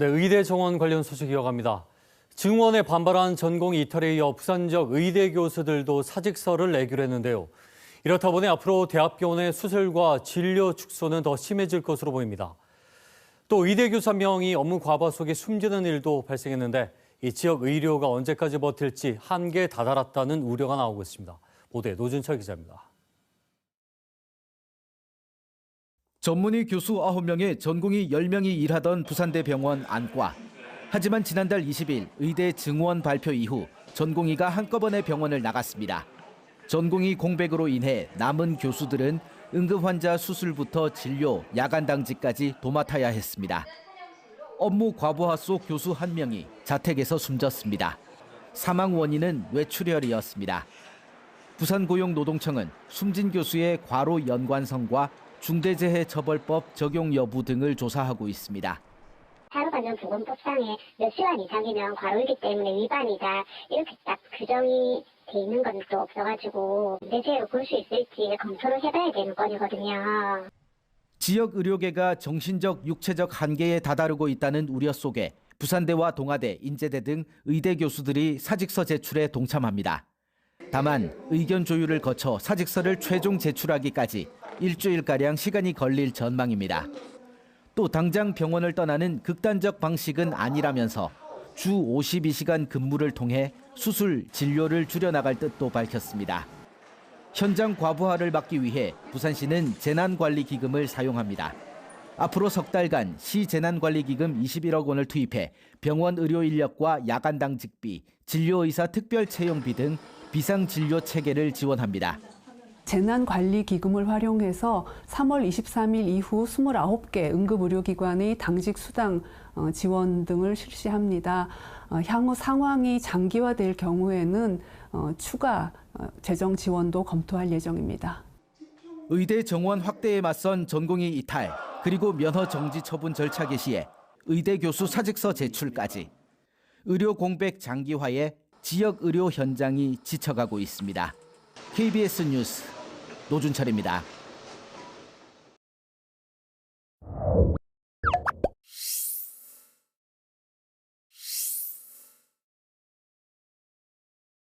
네, 의대 정원 관련 소식 이어갑니다. 증원에 반발한 전공 이탈에 이어 부산 지역 의대 교수들도 사직서를 내기로 했는데요. 이렇다 보니 앞으로 대학병원의 수술과 진료 축소는 더 심해질 것으로 보입니다. 또 의대 교수 한 명이 업무 과부 속에 숨지는 일도 발생했는데 이 지역 의료가 언제까지 버틸지 한계에 다다랐다는 우려가 나오고 있습니다. 보도에 노준철 기자입니다. 전문의 교수 9명에 전공의 10명이 일하던 부산대 병원 안과. 하지만 지난달 20일 의대 증원 발표 이후 전공의가 한꺼번에 병원을 나갔습니다. 전공의 공백으로 인해 남은 교수들은 응급 환자 수술부터 진료, 야간 당직까지 도맡아야 했습니다. 업무 과부하 속 교수 한 명이 자택에서 숨졌습니다. 사망 원인은 뇌출혈이었습니다. 부산고용노동청은 숨진 교수의 과로 연관성과 중대재해처벌법 적용 여부 등을 조사하고 있습니다. 산후관전보건법상에 몇 시간 이상이면 과로이기 때문에 위반이다 이렇게 딱 규정이 돼 있는 건 또 없어가지고 내재로 볼 수 있을지 검토를 해봐야 되는 건이거든요. 지역 의료계가 정신적, 육체적 한계에 다다르고 있다는 우려 속에 부산대와 동아대, 인제대 등 의대 교수들이 사직서 제출에 동참합니다. 다만 의견 조율을 거쳐 사직서를 최종 제출하기까지 일주일가량 시간이 걸릴 전망입니다. 또 당장 병원을 떠나는 극단적 방식은 아니라면서 주 52시간 근무를 통해 수술, 진료를 줄여나갈 뜻도 밝혔습니다. 현장 과부하를 막기 위해 부산시는 재난관리기금을 사용합니다. 앞으로 석 달간 시 재난관리기금 21억 원을 투입해 병원 의료 인력과 야간 당직비, 진료의사 특별 채용비 등 비상 진료 체계를 지원합니다. 재난관리기금을 활용해서 3월 23일 이후 29개 응급의료기관의 당직 수당 어, 지원 등을 실시합니다. 어, 향후 상황이 장기화될 경우에는 어, 추가 어, 재정 지원도 검토할 예정입니다. 의대 정원 확대에 맞선 전공의 이탈, 그리고 면허 정지 처분 절차 개시에 의대 교수 사직서 제출까지 의료 공백 장기화에 지역 의료 현장이 지쳐가고 있습니다. KBS 뉴스 노준철입니다.